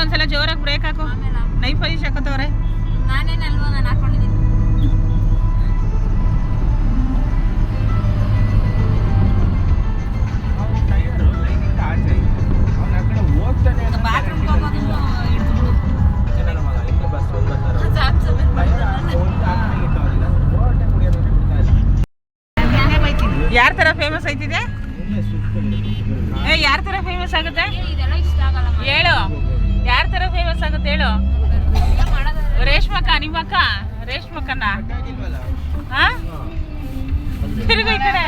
ಒಂದ್ಸಲ ಜೋರಾಗಿ ಬ್ರೇಕ್ ಹಾಕು. ನೈಫ್ ಐಸ್ ಹಾಕೋತವ್ರೆ ನಾನು ಹಾಕೊಂಡಿದ್ದೀನಿ ರೇಷ್ಮಕ್ಕ ನಿಮ್ಮಕ್ಕ ರೇಷ್ಮಕ್ಕನ ಹಾ? ತಿರುಗು ಕಡೆ.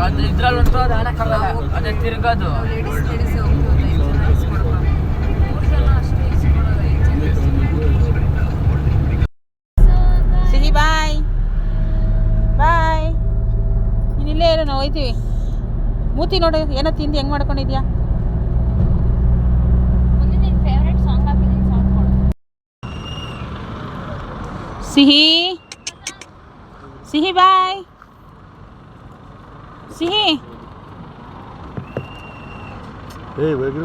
ಅದು ಇದ್ರಲ್ಲಿ ಉಂಟು ಅದು ಆಡಕ್ಕಾಗಲ್ಲ ಅದೇ ತಿರ್ಗೋದು ಸಿಹಿ ಬಾಯ್ ಬಾಯ್ ನೀನ್ ಇಲ್ಲೇ ಇರು ನಾವು ಹೋಯ್ತೀವಿ. ಮೂತಿ ನೋಡು ಏನೋ ತಿಂದು ಹೆಂಗ್ ಮಾಡ್ಕೊಂಡಿದ್ಯಾ? ಸಿಹಿ. ಸಿಹಿ ಬಾಯ್. ಸಿಹಿ.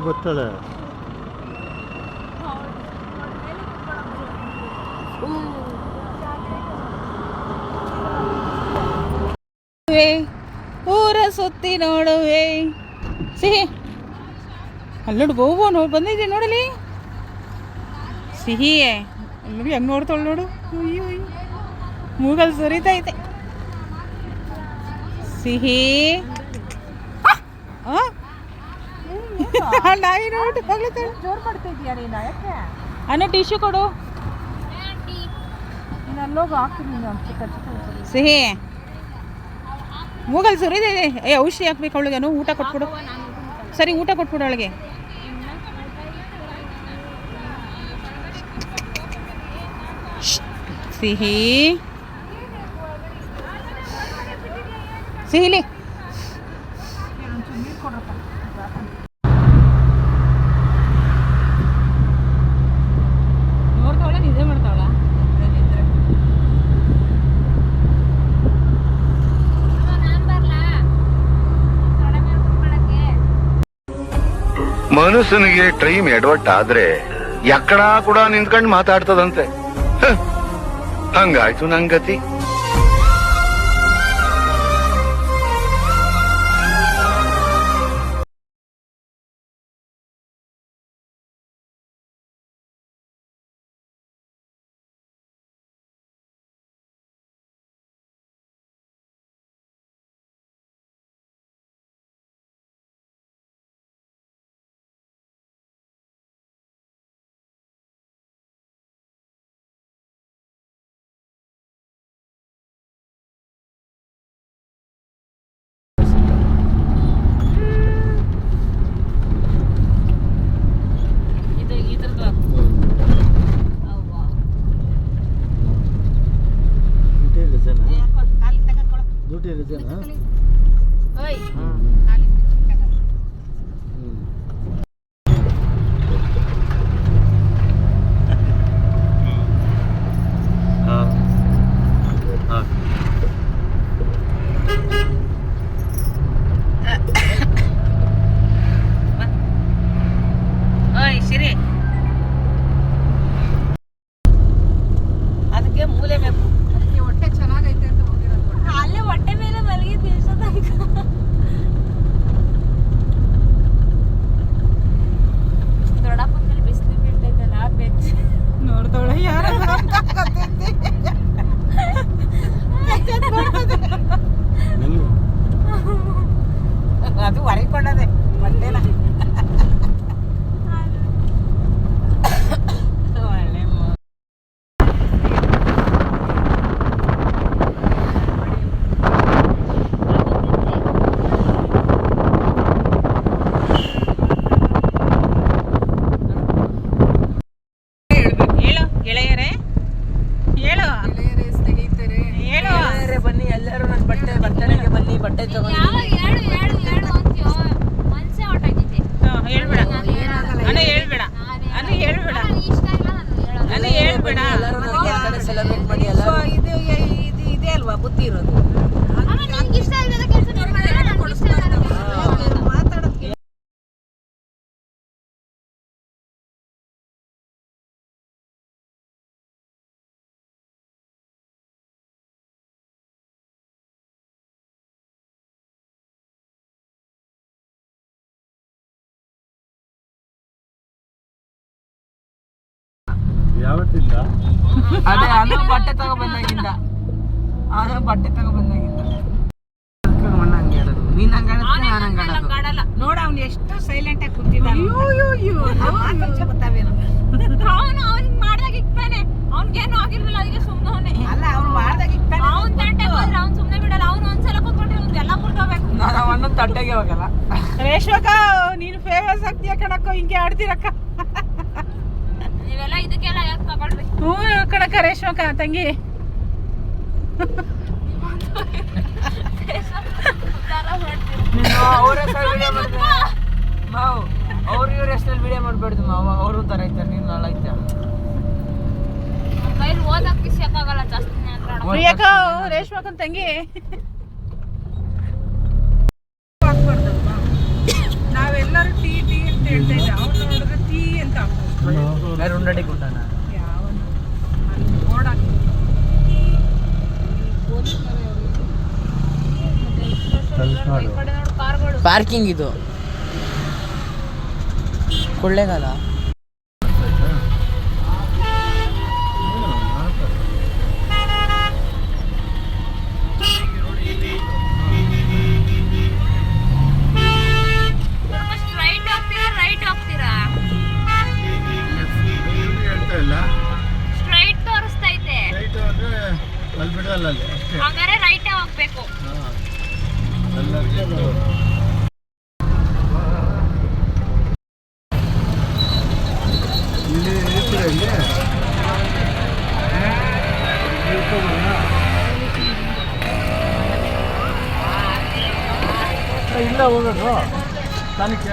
ಬರ್ತಾಳೆ? ನೋಡುವೆ, ಊರ ಸುತ್ತಿ ನೋಡುವೆ. ಸಿಹಿ. ಅಲ್ಲೋಡು ನೋಡು ಬೋಬೋ ನೋಡಿ ಬಂದಿದ್ದೆ ನೋಡಲಿ? ಸಿಹಿಯೇ. ನೋಡಿ ಹೆಂಗೆ ನೋಡ್ತಾಳು ನೋಡು. ಅಯ್ಯೋ ಅಯ್ಯೋ. ಮೂಗಲ್ ಸುರಿತೈತೆ ಸಿಹಿ. ನಾಯಿ ನೋಡಿ ಜೋರು ಮಾಡ್ತಾ ಇದೀಯ ನೀನು ಯಾಕೆ? ಅನ್ನ ಟಿಶ್ಯೂ ಕೊಡು. ನೀನು ಅಲ್ಲೋಗಿ ಹಾಕ್ತೀನಿ ನೀನು ಒಂದು ಸುರಿದೆ ಇದೆ ಮೂಗಲ್ ಏ ಔಷಧಿ ಹಾಕ್ಬೇಕು ಅವಳಿಗೆ. ಊಟ ಕೊಟ್ಬಿಡು. ಸರಿ ಊಟ ಕೊಟ್ಬಿಡು ಅವಳಿಗೆ. ಸಿಹಿ. ಸಿಹಿಲಿ. ಮನುಷ್ಯನಿಗೆ ಟ್ರೈಮ್ ಎಡವಟ್ಟ ಆದ್ರೆ ಎಕ್ಕಡ ಕೂಡ ನಿಂತ್ಕೊಂಡು ಮಾತಾಡ್ತದಂತೆ. ಹಂಗಾಯ್ತು ನಂಗತಿ ಡ್ಯೂಟಿ ರಿಸನ್ ಓಯ್ ಓಯ್ ಯಾವತ್ತಿಂದ? ಅದೇ ಅನು ಬಟ್ಟೆ ತಗೋ ಬಂದಾಗಿಂದ. ಅನು ಬಟ್ಟೆ ತಗೋ ಬಂದಾಗಿಂದ. ಮಣ್ಣ ಹಂಗೆ ಆಡೋದು. ನೀನ್ ಹಂಗೆ ಆಡೋದು ನಾನು ಹಂಗೆ ಆಡೋದು. ನೋಡ ಅವ್ನು ಎಷ್ಟು ಸೈಲೆಂಟ್ ಆಗಿ ಕೂತಿದ್ದಾನೆ ಅವನು ಅವ್ನಿಗೆ ಮಾಡ್ದಾಗ ಇಕ್ತಾನೆ ಅವ್ನಿಗೇನು ಆಗಿರ್ಲಿಲ್ಲ ಅದಕ್ಕೆ ಸುಮ್ಮನೆ ಅಲ್ಲ ಅವ್ನು ಮಾಡ್ದಾಗ ಇಕ್ತಾನೆ ಅವ್ನ್ ತಂಟೆ ಹೋದ್ರೆ ಅವ್ನ್ ಸುಮ್ನೆ ಬಿಡಲ್ಲ. ಅವ್ನು ಒಂದ್ಸಲ ಕೂತ್ಕೊಂಡ್ರೆ ಅವ್ನ್ದು ಎಲ್ಲ ಮುರ್ಕೋಬೇಕು ನಾನು ಅವನ ತಟ್ಟೆಗೆ ಹೋಗಲ್ಲ. ರೇಷ್ಮಕ್ಕ ನೀನು ಫೇಮಸ್ ಆಗ್ತೀಯ ಕಣಕ್ಕ ಹಿಂಗೆ ಆಡ್ತೀರಕ್ಕ. ಹ್ಞೂ ಕಣಕ್ಕ ರೇಷ್ಮಕ ತಂಗಿ. ವಿಡಿಯೋ ಮಾವು ಅವ್ರ ಇವ್ರ ಹೆಸರಲ್ಲಿ ವಿಡಿಯೋ ಮಾಡ್ಬೇಡ್ದು ಮಾವ. ಅವರು ತರ ಐತಾರೆ ನೀನು ನಾಳೆ ಐತೆ. ಕೈಲಿ ಆಗಲ್ಲ ಜಾಸ್ತಿ ಅಂದ್ರೆ ಪ್ರಿಯಕ್ಕ ರೇಷ್ಮಕನ್ ತಂಗಿ. ನಾವೆಲ್ಲರೂ ಟೀ ಟೀ ಅಂತ ಹೇಳ್ತಾ ಇದ್ದೆ. ನೋಡಿದ್ರೆ ಟೀ ಅಂತ ಹಾಕ್ಬೋದು. ಪಾರ್ಕಿಂಗ್ ಇದು. ಕೊಳ್ಳೇಗಾಲ. ಅಲ್ಲಿ ಬಿಡಲ್ಲ ಅಲ್ಲಿ ಅಷ್ಟೇ. ರೈಟೇ ಹೋಗ್ಬೇಕು. ரெண்டு இருக்குது ரெண்டு இல்லை ஒரு தனிக்க